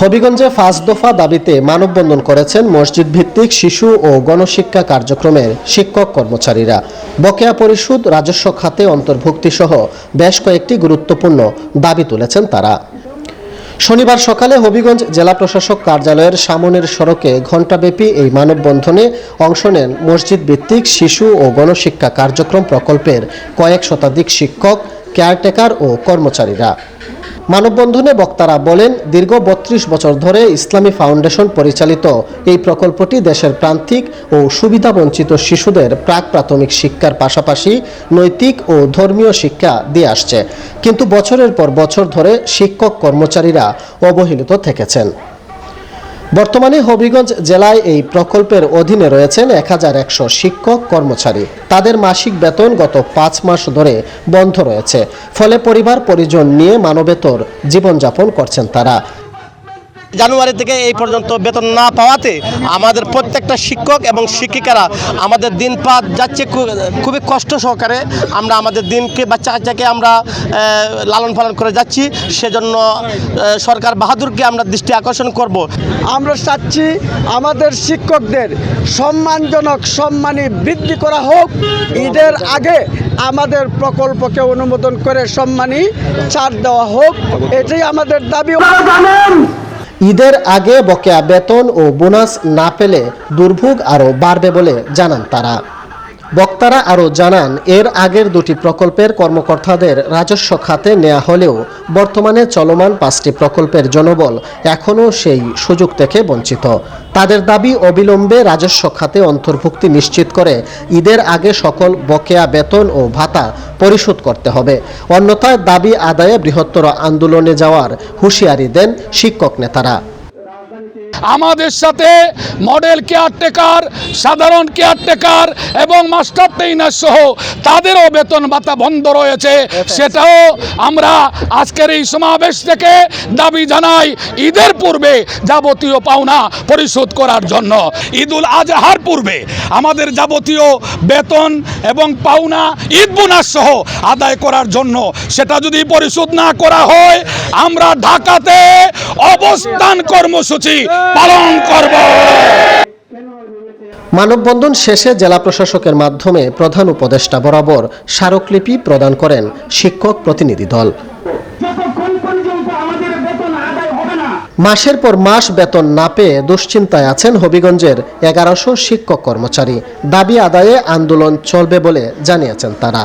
হবিগঞ্জে পাঁচ দফা দাবিতে মানববন্ধন করেছেন মসজিদ ভিত্তিক শিশু ও গণশিক্ষা কার্যক্রমের শিক্ষক কর্মচারীরা। বকেয়া পরিশোধ রাজস্ব খাতে অন্তর্ভুক্তি সহ বেশ কয়েকটি গুরুত্বপূর্ণ দাবি তুলেছেন তারা। শনিবার সকালে হবিগঞ্জ জেলা প্রশাসক কার্যালয়ের সামনের সড়কে ঘণ্টাব্যাপী এই মানববন্ধনে অংশ নেন মসজিদ ভিত্তিক শিশু ও গণশিক্ষা কার্যক্রম প্রকল্পের কয়েক শতাধিক শিক্ষক, কেয়ারটেকার ও কর্মচারীরা। মানববন্ধনে বক্তারা বলেন, দীর্ঘ বত্রিশ বছর ধরে ইসলামী ফাউন্ডেশন পরিচালিত এই প্রকল্পটি দেশের প্রান্তিক ও সুবিধাবঞ্চিত শিশুদের প্রাক প্রাথমিক শিক্ষার পাশাপাশি নৈতিক ও ধর্মীয় শিক্ষা দিয়ে আসছে। কিন্তু বছরের পর বছর ধরে শিক্ষক কর্মচারীরা অবহেলিত থেকেছেন। বর্তমানে হবিগঞ্জ জেলায় এই প্রকল্পের অধীনে রয়েছেন এক হাজার একশো শিক্ষক কর্মচারী। তাদের মাসিক বেতন গত পাঁচ মাস ধরে বন্ধ রয়েছে। ফলে পরিবার পরিজন নিয়ে মানবেতর জীবনযাপন করছেন তারা। জানুয়ারি থেকে এই পর্যন্ত বেতন না পাওয়াতে আমাদের প্রত্যেকটা শিক্ষক এবং শিক্ষিকারা আমাদের দিন পাত যাচ্ছে খুবই কষ্ট সহকারে। আমরা আমাদের দিনকে বাচ্চা কাচ্চাকে আমরা লালন পালন করে যাচ্ছি। সেজন্য সরকার বাহাদুরকে আমরা দৃষ্টি আকর্ষণ করব। আমরা চাচ্ছি আমাদের শিক্ষকদের সম্মানজনক সম্মানী বৃদ্ধি করা হোক। ঈদের আগে আমাদের প্রকল্পকে অনুমোদন করে সম্মানী ছাড় দেওয়া হোক। এটাই আমাদের দাবি। জানেন ঈদের আগে বকেয়া বেতন ও বোনাস না পেলে দুর্ভোগ আরও বাড়বে বলে জানান তারা। বক্তারা আরও জানান, এর আগের দুটি প্রকল্পের কর্মকর্তাদের রাজস্ব খাতে নেওয়া হলেও বর্তমানে চলমান পাঁচটি প্রকল্পের জনবল এখনও সেই সুযোগ থেকে বঞ্চিত। তাদের দাবি অবিলম্বে রাজস্ব খাতে অন্তর্ভুক্তি নিশ্চিত করে ঈদের আগে সকল বকেয়া বেতন ও ভাতা পরিশোধ করতে হবে। অন্যথায় দাবি আদায়ে বৃহত্তর আন্দোলনে যাওয়ার হুঁশিয়ারি দেন শিক্ষক নেতারা। আমাদের সাথে মডেল কেয়ারটেকার সাধারণ কেয়ারটেকার এবং মাস্টার ট্রেনার সহ তাদেরও বেতন ভাতা বন্ধ রয়েছে। সেটাও আমরা আজকের এই সমাবেশ থেকে দাবি জানাই। ঈদের পূর্বে যাবতীয় পাওনা পরিশোধ করার জন্য। ঈদুল আজহার পূর্বে আমাদের যাবতীয় বেতন এবং পাওনা ঈদ বোনাস সহ আদায় করার জন্য সেটা যদি পরিশোধ না করা হয় আমরা ঢাকাতে অবস্থান কর্মসূচি পালন করব। মানববন্ধন শেষে জেলা প্রশাসকের মাধ্যমে প্রধান উপদেষ্টা বরাবর স্মারকলিপি প্রদান করেন শিক্ষক প্রতিনিধি দল। যতক্ষণ পর্যন্ত আমাদের বেতন আদায় হবে না মাসের পর মাস বেতন না পেয়ে দুশ্চিন্তায় আছেন হবিগঞ্জের এগারোশো শিক্ষক কর্মচারী। দাবি আদায়ে আন্দোলন চলবে বলে জানিয়েছেন তারা।